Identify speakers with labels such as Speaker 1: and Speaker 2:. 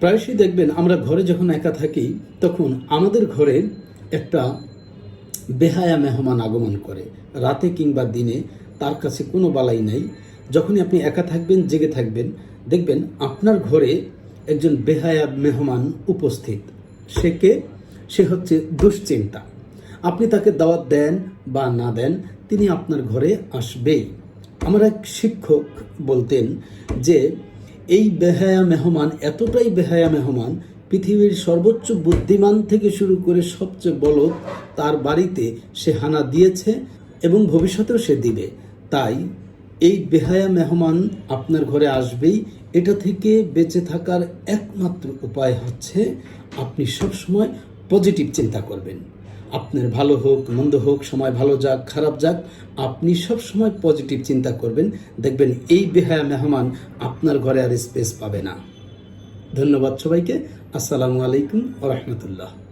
Speaker 1: প্রায়শই দেখবেন আমরা ঘরে যখন একা থাকি, তখন আমাদের ঘরে একটা বেহায়া মেহমান আগমন করে। রাতে কিংবা দিনে তার কাছে কোনো বালাই নাই। যখনই আপনি একা থাকবেন, জেগে থাকবেন, দেখবেন আপনার ঘরে একজন বেহায়া মেহমান উপস্থিত। সে কে? সে হচ্ছে দুশ্চিন্তা। আপনি তাকে দাওয়াত দেন বা না দেন, তিনি আপনার ঘরে আসবেই। আমার এক শিক্ষক বলতেন যে এই বেহায়া মেহমান, এতটাই বেহায়া মেহমান, পৃথিবীর সর্বোচ্চ বুদ্ধিমান থেকে শুরু করে সবচেয়ে বলদ তার বাড়িতে সে হানা দিয়েছে এবং ভবিষ্যতেও সে দিবে। তাই এই বেহায়া মেহমান আপনার ঘরে আসবেই। এটা থেকে বেঁচে থাকার একমাত্র উপায় হচ্ছে আপনি সবসময় পজিটিভ চিন্তা করবেন। আপনার ভালো হোক, মন্দ হোক, সময় ভালো যাক, খারাপ যাক, আপনি সব সময় পজিটিভ চিন্তা করবেন। দেখবেন এই বেহায়া মেহমান আপনার ঘরে আর স্পেস পাবে না। ধন্যবাদ সবাইকে। আসসালামু আলাইকুম ও রহমতুল্লাহ।